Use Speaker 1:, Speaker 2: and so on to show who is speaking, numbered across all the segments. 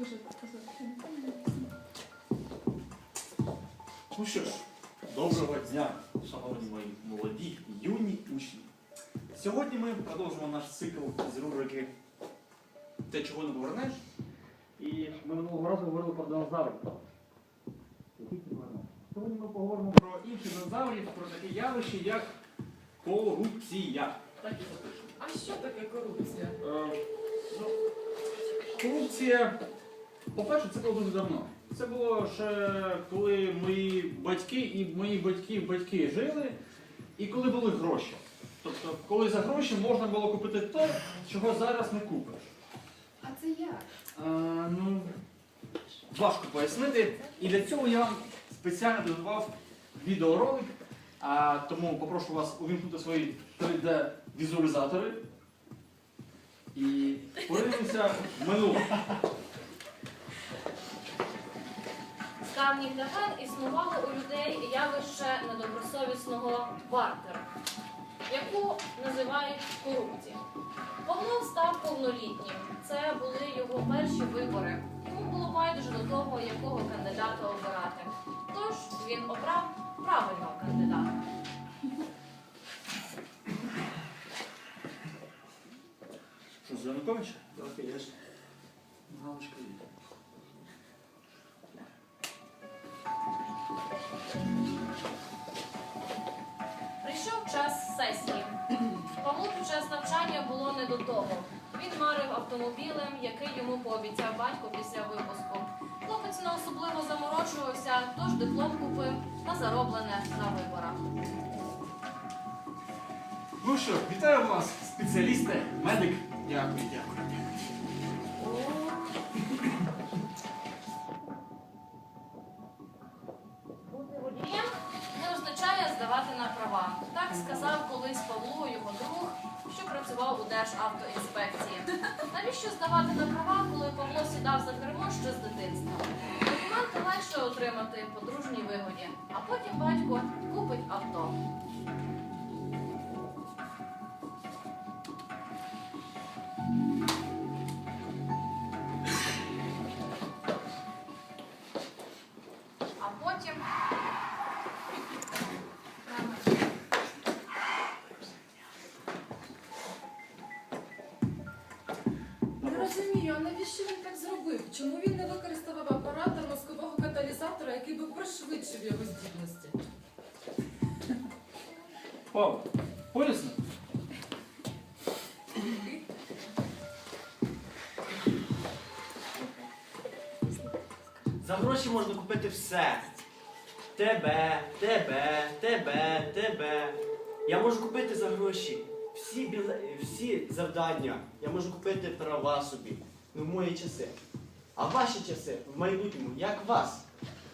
Speaker 1: Дуже.
Speaker 2: Ну що ж, доброго дня, шановні мої молоді юні учні. Сьогодні ми продовжуємо наш цикл з рубрики Те, чого не повернеш. І ми минулого разу говорили про динозаврів. Сьогодні ми поговоримо про інших динозаврів, про таке явище, як корупція. Так і запишемо.
Speaker 3: А що таке корупція?
Speaker 2: Е, ну, корупція, по-перше, це було дуже давно. Це було ще коли мої батьки і мої батьки батьки жили, і коли були гроші. Тобто, коли за гроші можна було купити те, чого зараз не купиш.
Speaker 1: А це як?
Speaker 2: Е, ну, важко пояснити. І для цього я вам спеціально підготував відеоролик. А, тому попрошу вас увімкнути свої 3D-візуалізатори. І подивимося в минуле.
Speaker 4: Давніх давен існувало у людей явище недобросовісного бартеру, яку називають корупцією. Павло став повнолітнім. Це були його перші вибори. Йому було байдуже до того, якого кандидата обирати. Тож він обрав правильного кандидата.
Speaker 2: Що, Януковича? Так, звісно. Галочка є.
Speaker 4: Час було не до того. Він марив автомобілем, який йому пообіцяв батько після випуску. Хлопець не особливо заморочувався, тож диплом купив та зароблене на виборах.
Speaker 2: Ну що, вітаю вас, спеціалісти, медик. Дякую, дякую.
Speaker 4: Що працював у Державтоінспекції. Навіщо здавати на права, коли Павло сідав за кермо ще з дитинства? Документи легше отримати по дружній вигоді, а потім батько купить авто.
Speaker 3: Розумію, а навіщо він так зробив? Чому він не використав апарата мозкового каталізатора, який би пришвидшив його здібності?
Speaker 2: Павло, поясни?
Speaker 5: За гроші можна купити все. Тебе, тебе, тебе, тебе. Я можу купити за гроші всі, біле... всі завдання. Я можу купити права собі. Ну, в мої часи. А ваші часи в майбутньому, як вас?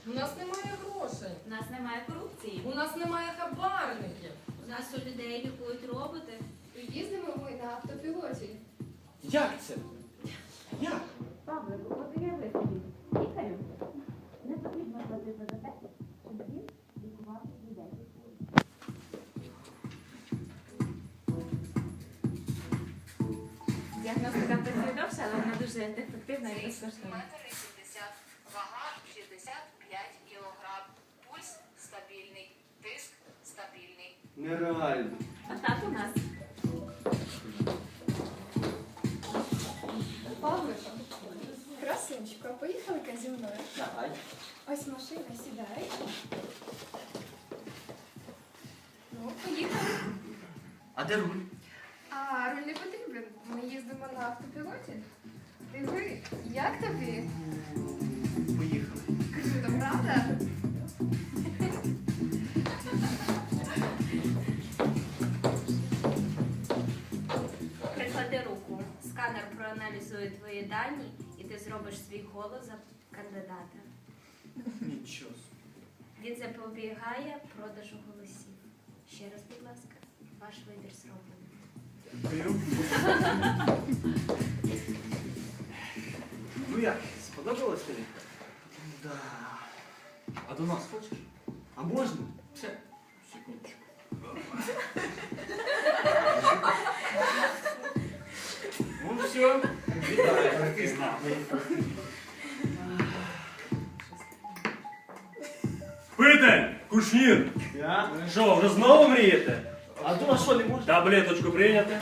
Speaker 3: У нас немає грошей.
Speaker 6: У нас немає корупції.
Speaker 3: У нас немає хабарників.
Speaker 6: У нас у людей лікують роботи.
Speaker 1: Їздимо ми на автопілоті.
Speaker 5: Як це? Як?
Speaker 6: Павлику, от Діагностика працює довше, але вона дуже ефективна і безкоштовна.
Speaker 7: Метр 70, вага 65 кілограм, пульс стабільний, тиск стабільний.
Speaker 5: Нереально.
Speaker 6: А так у нас.
Speaker 1: Павлико, красунчику, а поїхали-ка зі мною.
Speaker 5: Давай.
Speaker 1: Ось машина, сідай. Ну, поїхали.
Speaker 5: А де руль?
Speaker 1: А руль не потрібен. Їздимо на автопілоті. Диви, як тобі?
Speaker 5: Поїхали.
Speaker 1: Круто, правда?
Speaker 6: Приклади руку. Сканер проаналізує твої дані і ти зробиш свій голос за кандидата.
Speaker 5: Нічого.
Speaker 6: Він запобігає продажу голосів. Ще раз, будь ласка, ваш вибір зроблений.
Speaker 5: Ну як, сподобалось тобі? Да.
Speaker 2: А до нас хочеш?
Speaker 5: А можна?
Speaker 2: Все. Секундочку.
Speaker 5: Ну все. Вітаю,
Speaker 8: ти з
Speaker 5: Кушнір!
Speaker 8: Що, вже знову мрієте?
Speaker 5: А что, що не можна?
Speaker 8: Таблеточку прийняти?